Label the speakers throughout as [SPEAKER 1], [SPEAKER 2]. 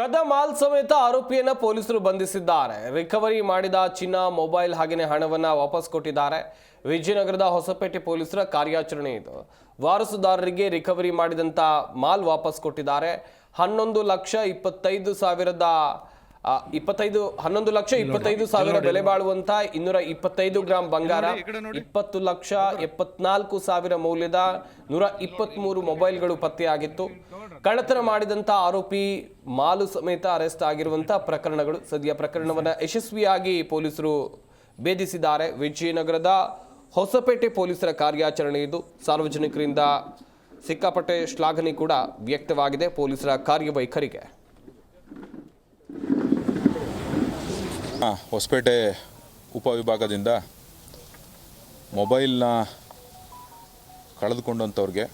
[SPEAKER 1] ಕದ್ದ ಮಾಲ್ ಸಮೇತ ಆರೋಪಿಯನ್ನ ಪೊಲೀಸರು ಬಂಧಿಸಿದ್ದಾರೆ. ರಿಕವರಿ ಮಾಡಿದ ಚಿನ್ನ, ಮೊಬೈಲ್ ಹಾಗೆಯೇ ಹಣವನ್ನ ವಾಪಸ್ ಕೊಟ್ಟಿದ್ದಾರೆ. ವಿಜಯನಗರದ ಹೊಸಪೇಟೆ ಪೊಲೀಸರ ಕಾರ್ಯಾಚರಣೆ ಇದು. ವಾರಸುದಾರರಿಗೆ ರಿಕವರಿ ಮಾಡಿದಂತ ಮಾಲ್ ವಾಪಸ್ ಕೊಟ್ಟಿದ್ದಾರೆ. ಹನ್ನೊಂದು ಲಕ್ಷ ಇಪ್ಪತ್ತೈದು ಸಾವಿರದ ಇಪ್ಪತ್ತೈದು ಹನ್ನೊಂದು ಲಕ್ಷ ಇಪ್ಪತ್ತೈದು ಸಾವಿರ ಬೆಲೆ ಬಾಳುವಂತ ಇನ್ನೂರ ಇಪ್ಪತ್ತೈದು ಗ್ರಾಂ ಬಂಗಾರ ಇಪ್ಪತ್ತು ಲಕ್ಷ ಎಪ್ಪತ್ನಾಲ್ಕು ಸಾವಿರ ಮೌಲ್ಯದ ನೂರ ಇಪ್ಪತ್ಮೂರು ಮೊಬೈಲ್ಗಳು ಪತ್ತೆಯಾಗಿತ್ತು. ಕಳ್ಳತನ ಮಾಡಿದಂತ ಆರೋಪಿ ಮಾಲು ಸಮೇತ ಅರೆಸ್ಟ್ ಆಗಿರುವಂತಹ ಪ್ರಕರಣಗಳು. ಸದ್ಯ ಪ್ರಕರಣವನ್ನ ಯಶಸ್ವಿಯಾಗಿ ಪೊಲೀಸರು ಭೇದಿಸಿದ್ದಾರೆ. ವಿಜಯನಗರದ ಹೊಸಪೇಟೆ ಪೊಲೀಸರ ಕಾರ್ಯಾಚರಣೆ ಇದು. ಸಾರ್ವಜನಿಕರಿಂದ ಸಿಕ್ಕಾಪಟ್ಟೆ ಶ್ಲಾಘನೆ ಕೂಡ ವ್ಯಕ್ತವಾಗಿದೆ ಪೊಲೀಸರ ಕಾರ್ಯವೈಖರಿಗೆ.
[SPEAKER 2] ಹೊಸಪೇಟೆ ಉಪವಿಭಾಗದಿಂದ ಮೊಬೈಲ್ನ ಕಳೆದುಕೊಂಡಂಥವ್ರಿಗೆ,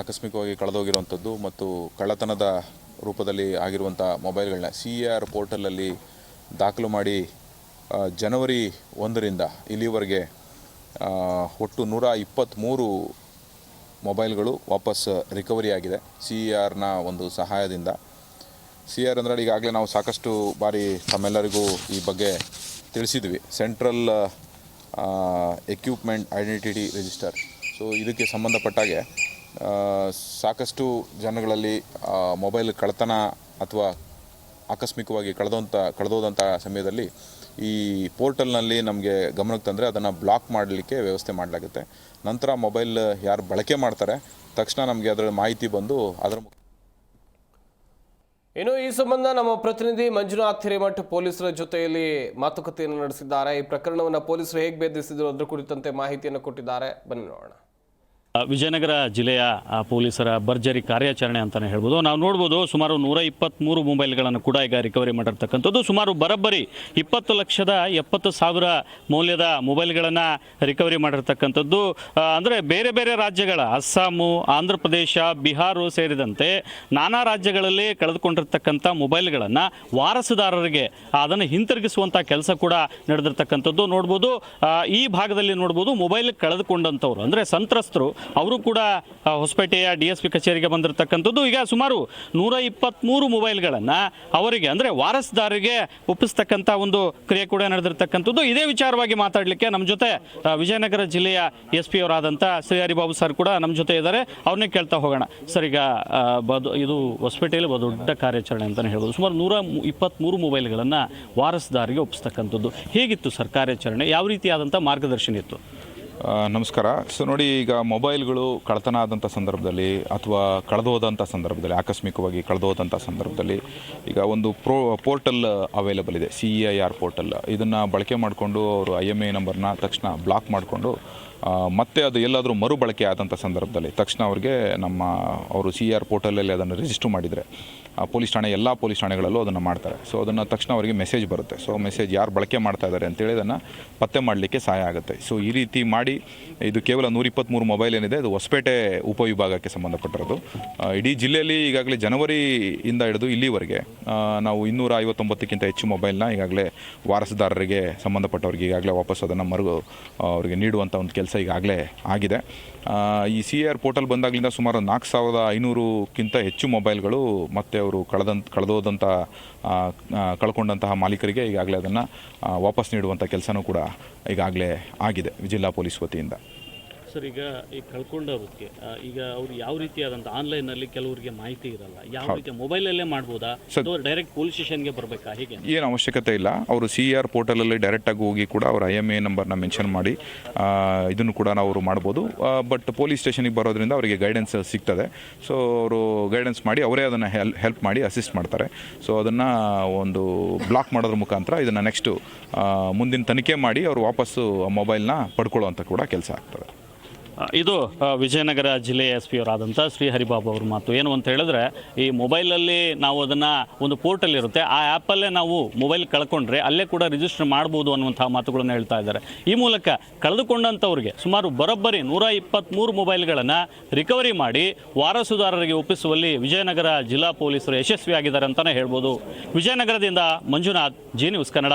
[SPEAKER 2] ಆಕಸ್ಮಿಕವಾಗಿ ಕಳೆದೋಗಿರುವಂಥದ್ದು ಮತ್ತು ಕಳ್ಳತನದ ರೂಪದಲ್ಲಿ ಆಗಿರುವಂಥ ಮೊಬೈಲ್ಗಳನ್ನ ಸಿ ಎ ಆರ್ ಪೋರ್ಟಲಲ್ಲಿ ದಾಖಲು ಮಾಡಿ ಜನವರಿ ಒಂದರಿಂದ ಇಲ್ಲಿವರೆಗೆ ಒಟ್ಟು ನೂರ ಇಪ್ಪತ್ತ್ಮೂರು ಮೊಬೈಲ್ಗಳು ವಾಪಸ್ ರಿಕವರಿ ಆಗಿದೆ. ಸಿ ಇ ಆರ್ನ ಒಂದು ಸಹಾಯದಿಂದ. ಸಿ ಆರ್ ಅಂದ್ರೆ ಈಗಾಗಲೇ ನಾವು ಸಾಕಷ್ಟು ಬಾರಿ ತಮ್ಮೆಲ್ಲರಿಗೂ ಈ ಬಗ್ಗೆ ತಿಳಿಸಿದ್ವಿ. Central equipment identity register so ಇದಕ್ಕೆ ಸಂಬಂಧಪಟ್ಟಾಗೆ ಸಾಕಷ್ಟು ಜನಗಳಲ್ಲಿ ಮೊಬೈಲ್ ಕಳ್ತನ ಅಥವಾ ಆಕಸ್ಮಿಕವಾಗಿ ಕಳೆದಂಥ ಕಳೆದೋದಂಥ ಸಮಯದಲ್ಲಿ ಈ ಪೋರ್ಟಲ್ನಲ್ಲಿ ನಮಗೆ ಗಮನಕ್ಕೆ ತಂದರೆ ಅದನ್ನು ಬ್ಲಾಕ್ ಮಾಡಲಿಕ್ಕೆ ವ್ಯವಸ್ಥೆ ಮಾಡಲಾಗುತ್ತೆ. ನಂತರ ಮೊಬೈಲ್ ಯಾರು ಬಳಕೆ ಮಾಡ್ತಾರೆ, ತಕ್ಷಣ ನಮಗೆ ಅದರ ಮಾಹಿತಿ ಬಂದು ಅದರ
[SPEAKER 1] ಇನ್ನು ಈ ಸಂಬಂಧ ನಮ್ಮ ಪ್ರತಿನಿಧಿ ಮಂಜುನಾಥ್ ಹಿರೇಮಠ್ ಪೊಲೀಸರ ಜೊತೆಯಲ್ಲಿ ಮಾತುಕತೆಯನ್ನು ನಡೆಸಿದ್ದಾರೆ. ಈ ಪ್ರಕರಣವನ್ನು ಪೊಲೀಸರು ಹೇಗೆ ಭೇದಿಸಿದ್ರು ಅದರ ಕುರಿತಂತೆ ಮಾಹಿತಿಯನ್ನು ಕೊಟ್ಟಿದ್ದಾರೆ. ಬನ್ನಿ ನೋಡೋಣ.
[SPEAKER 3] ವಿಜಯನಗರ ಜಿಲ್ಲೆಯ ಪೊಲೀಸರ ಭರ್ಜರಿ ಕಾರ್ಯಾಚರಣೆ ಅಂತಲೇ ಹೇಳ್ಬೋದು. ನಾವು ನೋಡ್ಬೋದು ಸುಮಾರು ನೂರ ಇಪ್ಪತ್ತ್ಮೂರು ಮೊಬೈಲ್ಗಳನ್ನು ಕೂಡ ಈಗ ರಿಕವರಿ ಮಾಡಿರ್ತಕ್ಕಂಥದ್ದು. ಸುಮಾರು ಬರಬ್ಬರಿ ಇಪ್ಪತ್ತು ಲಕ್ಷದ ಎಪ್ಪತ್ತು ಸಾವಿರ ಮೌಲ್ಯದ ಮೊಬೈಲ್ಗಳನ್ನು ರಿಕವರಿ ಮಾಡಿರ್ತಕ್ಕಂಥದ್ದು. ಅಂದರೆ ಬೇರೆ ಬೇರೆ ರಾಜ್ಯಗಳ, ಅಸ್ಸಾಮು ಆಂಧ್ರ ಪ್ರದೇಶ ಬಿಹಾರು ಸೇರಿದಂತೆ ನಾನಾ ರಾಜ್ಯಗಳಲ್ಲಿ ಕಳೆದುಕೊಂಡಿರ್ತಕ್ಕಂಥ ಮೊಬೈಲ್ಗಳನ್ನು ವಾರಸುದಾರರಿಗೆ ಅದನ್ನು ಹಿಂತಿರುಗಿಸುವಂಥ ಕೆಲಸ ಕೂಡ ನಡೆದಿರ್ತಕ್ಕಂಥದ್ದು ನೋಡ್ಬೋದು. ಈ ಭಾಗದಲ್ಲಿ ನೋಡ್ಬೋದು ಮೊಬೈಲ್ ಕಳೆದುಕೊಂಡಂಥವ್ರು, ಅಂದರೆ ಸಂತ್ರಸ್ತರು ಅವರು ಕೂಡ ಹೊಸಪೇಟೆಯ ಡಿ ಎಸ್ ಪಿ ಕಚೇರಿಗೆ ಬಂದಿರತಕ್ಕಂಥದ್ದು. ಈಗ ಸುಮಾರು ನೂರ ಇಪ್ಪತ್ತ್ಮೂರು ಮೊಬೈಲ್ಗಳನ್ನು ಅವರಿಗೆ, ಅಂದರೆ ವಾರಸ್ದಾರಿಗೆ ಒಪ್ಪಿಸ್ತಕ್ಕಂಥ ಒಂದು ಕ್ರಿಯೆ ಕೂಡ ನಡೆದಿರ್ತಕ್ಕಂಥದ್ದು. ಇದೇ ವಿಚಾರವಾಗಿ ಮಾತಾಡಲಿಕ್ಕೆ ನಮ್ಮ ಜೊತೆ ವಿಜಯನಗರ ಜಿಲ್ಲೆಯ ಎಸ್ ಪಿ ಅವರಾದಂಥ ಶ್ರೀ ಹರಿಬಾಬು ಸರ್ ಕೂಡ ನಮ್ಮ ಜೊತೆ ಇದ್ದಾರೆ. ಅವ್ರನ್ನೇ ಕೇಳ್ತಾ ಹೋಗೋಣ. ಸರ್, ಈಗ ಬದು, ಇದು ಹೊಸಪೇಟೆಯಲ್ಲಿ ದೊಡ್ಡ ಕಾರ್ಯಾಚರಣೆ ಅಂತಲೇ ಹೇಳ್ಬೋದು. ಸುಮಾರು ನೂರ ಇಪ್ಪತ್ತ್ಮೂರು ಮೊಬೈಲ್ಗಳನ್ನು ವಾರಸ್ದಾರಿಗೆ ಒಪ್ಪಿಸ್ತಕ್ಕಂಥದ್ದು. ಹೇಗಿತ್ತು ಸರ್ ಕಾರ್ಯಾಚರಣೆ? ಯಾವ ರೀತಿಯಾದಂಥ ಮಾರ್ಗದರ್ಶನ ಇತ್ತು?
[SPEAKER 2] ನಮಸ್ಕಾರ. ಸೊ ನೋಡಿ, ಈಗ ಮೊಬೈಲ್ಗಳು ಕಳತನ ಆದಂಥ ಸಂದರ್ಭದಲ್ಲಿ ಅಥವಾ ಕಳೆದೋದಂಥ ಸಂದರ್ಭದಲ್ಲಿ, ಆಕಸ್ಮಿಕವಾಗಿ ಕಳೆದೋದಂಥ ಸಂದರ್ಭದಲ್ಲಿ ಈಗ ಒಂದು ಪ್ರೋ, ಪೋರ್ಟಲ್ ಅವೈಲಬಲ್ ಇದೆ ಸಿ ಐ ಆರ್ ಪೋರ್ಟಲ್. ಇದನ್ನು ಬಳಕೆ ಮಾಡಿಕೊಂಡು ಅವರು ಐ ಎಂ ಐ ನಂಬರ್ನ ತಕ್ಷಣ ಬ್ಲಾಕ್ ಮಾಡಿಕೊಂಡು ಮತ್ತೆ ಅದು ಎಲ್ಲಾದರೂ ಮರುಬಳಕೆ ಆದಂಥ ಸಂದರ್ಭದಲ್ಲಿ ತಕ್ಷಣ ಅವ್ರಿಗೆ ನಮ್ಮ, ಅವರು ಸಿ ಆರ್ ಪೋರ್ಟಲಲ್ಲಿ ಅದನ್ನು ರಿಜಿಸ್ಟರ್ ಮಾಡಿದರೆ. ಪೊಲೀಸ್ ಠಾಣೆ, ಎಲ್ಲ ಪೊಲೀಸ್ ಠಾಣೆಗಳಲ್ಲೂ ಅದನ್ನು ಮಾಡ್ತಾರೆ. ಸೊ ಅದನ್ನು ತಕ್ಷಣ ಅವರಿಗೆ ಮೆಸೇಜ್ ಬರುತ್ತೆ. ಸೊ ಮೆಸೇಜ್ ಯಾರು ಬಳಕೆ ಮಾಡ್ತಾ ಇದ್ದಾರೆ ಅಂತೇಳಿ ಅದನ್ನು ಪತ್ತೆ ಮಾಡಲಿಕ್ಕೆ ಸಹಾಯ ಆಗುತ್ತೆ. ಸೊ ಈ ರೀತಿ ಮಾಡಿ, ಇದು ಕೇವಲ ನೂರಿಪ್ಪತ್ತ್ಮೂರು ಮೊಬೈಲ್ ಏನಿದೆ, ಅದು ಹೊಸಪೇಟೆ ಉಪವಿಭಾಗಕ್ಕೆ ಸಂಬಂಧಪಟ್ಟಿರೋದು. ಇಡೀ ಜಿಲ್ಲೆಯಲ್ಲಿ ಈಗಾಗಲೇ ಜನವರಿಯಿಂದ ಹಿಡಿದು ಇಲ್ಲಿವರೆಗೆ ನಾವು ಇನ್ನೂರ ಐವತ್ತೊಂಬತ್ತಕ್ಕಿಂತ ಹೆಚ್ಚು ಮೊಬೈಲ್ನ ಈಗಾಗಲೇ ವಾರಸುದಾರರಿಗೆ ಸಂಬಂಧಪಟ್ಟವ್ರಿಗೆ ಈಗಾಗಲೇ ವಾಪಸ್ ಅದನ್ನು ಮರು ಅವರಿಗೆ ನೀಡುವಂಥ ಒಂದು ಕೆಲಸ ಈಗಾಗಲೇ ಆಗಿದೆ. ಈ ಸಿ ಆರ್ ಪೋರ್ಟಲ್ ಬಂದಾಗಲಿಂದ ಸುಮಾರು ನಾಲ್ಕು ಸಾವಿರದ ಐನೂರಕ್ಕಿಂತ ಹೆಚ್ಚು ಮೊಬೈಲ್ಗಳು ಮತ್ತೆ ಅವರು ಕಳೆದಂತ ಆ, ಕಳ್ಕೊಂಡಂತಹ ಮಾಲೀಕರಿಗೆ ಈಗಾಗಲೇ ಅದನ್ನು ವಾಪಸ್ ನೀಡುವಂಥ ಕೆಲಸನೂ ಕೂಡ ಈಗಾಗಲೇ ಆಗಿದೆ ಜಿಲ್ಲಾ ಪೊಲೀಸ್ ವತಿಯಿಂದ.
[SPEAKER 3] ಸರ್ ಈಗ ಈ ಕಳ್ಕೊಂಡವ್ರಿಗೆ ಈಗ ಅವ್ರು ಯಾವ ರೀತಿಯಾದಂಥ ಆನ್ಲೈನಲ್ಲಿ ಕೆಲವರಿಗೆ ಮಾಹಿತಿ ಇರಲ್ಲ ಯಾವ ರೀತಿ ಮೊಬೈಲಲ್ಲೇ ಮಾಡ್ಬೋದಾ? ಅಥವಾ ಡೈರೆಕ್ಟ್ ಪೊಲೀಸ್ ಸ್ಟೇಷನ್ಗೆ ಬರಬೇಕಾ? ಹೇಗೆ?
[SPEAKER 2] ಏನು ಅವಶ್ಯಕತೆ ಇಲ್ಲ. ಅವರು ಸಿ ಆರ್ ಪೋರ್ಟಲಲ್ಲಿ ಡೈರೆಕ್ಟಾಗಿ ಹೋಗಿ ಕೂಡ ಅವ್ರ ಐ ಎಂ ಎ ನಂಬರ್ನ ಮೆನ್ಷನ್ ಮಾಡಿ ಇದನ್ನು ಕೂಡ ನಾವು ಅವರು ಮಾಡ್ಬೋದು. ಬಟ್ ಪೊಲೀಸ್ ಸ್ಟೇಷನಿಗೆ ಬರೋದ್ರಿಂದ ಅವರಿಗೆ ಗೈಡೆನ್ಸ್ ಸಿಗ್ತದೆ. ಸೊ ಅವರು ಗೈಡೆನ್ಸ್ ಮಾಡಿ ಅವರೇ ಅದನ್ನು ಹೆಲ್ ಹೆಲ್ಪ್ ಮಾಡಿ ಅಸಿಸ್ಟ್ ಮಾಡ್ತಾರೆ. ಸೊ ಅದನ್ನು ಒಂದು ಬ್ಲಾಕ್ ಮಾಡೋದ್ರ ಮುಖಾಂತರ ಇದನ್ನು ನೆಕ್ಸ್ಟು ಮುಂದಿನ ತನಿಖೆ ಮಾಡಿ ಅವರು ವಾಪಸ್ಸು ಮೊಬೈಲ್ನ ಅಂತ ಕೂಡ ಕೆಲಸ ಆಗ್ತದೆ.
[SPEAKER 3] ಇದು ವಿಜಯನಗರ ಜಿಲ್ಲೆಯ ಎಸ್ ಪಿ ಅವರಾದಂಥ ಶ್ರೀ ಹರಿಬಾಬು ಅವ್ರ ಮಾತು. ಏನು ಅಂತ ಹೇಳಿದ್ರೆ, ಈ ಮೊಬೈಲಲ್ಲಿ ನಾವು ಅದನ್ನು ಒಂದು ಪೋರ್ಟಲ್ ಇರುತ್ತೆ, ಆ ಆ್ಯಪಲ್ಲೇ ನಾವು ಮೊಬೈಲ್ ಕಳ್ಕೊಂಡ್ರೆ ಅಲ್ಲೇ ಕೂಡ ರಿಜಿಸ್ಟರ್ ಮಾಡ್ಬೋದು ಅನ್ನುವಂಥ ಮಾತುಗಳನ್ನು ಹೇಳ್ತಾ ಇದ್ದಾರೆ. ಈ ಮೂಲಕ ಕಳೆದುಕೊಂಡಂಥವ್ರಿಗೆ ಸುಮಾರು ಬರೋಬ್ಬರಿ ನೂರ ಇಪ್ಪತ್ತ್ಮೂರು ಮೊಬೈಲ್ಗಳನ್ನು ರಿಕವರಿ ಮಾಡಿ ವಾರಸುದಾರರಿಗೆ ಒಪ್ಪಿಸುವಲ್ಲಿ ವಿಜಯನಗರ ಜಿಲ್ಲಾ ಪೊಲೀಸರು ಯಶಸ್ವಿಯಾಗಿದ್ದಾರೆ ಅಂತಲೇ ಹೇಳ್ಬೋದು. ವಿಜಯನಗರದಿಂದ Manjunath, Zee news Kannada.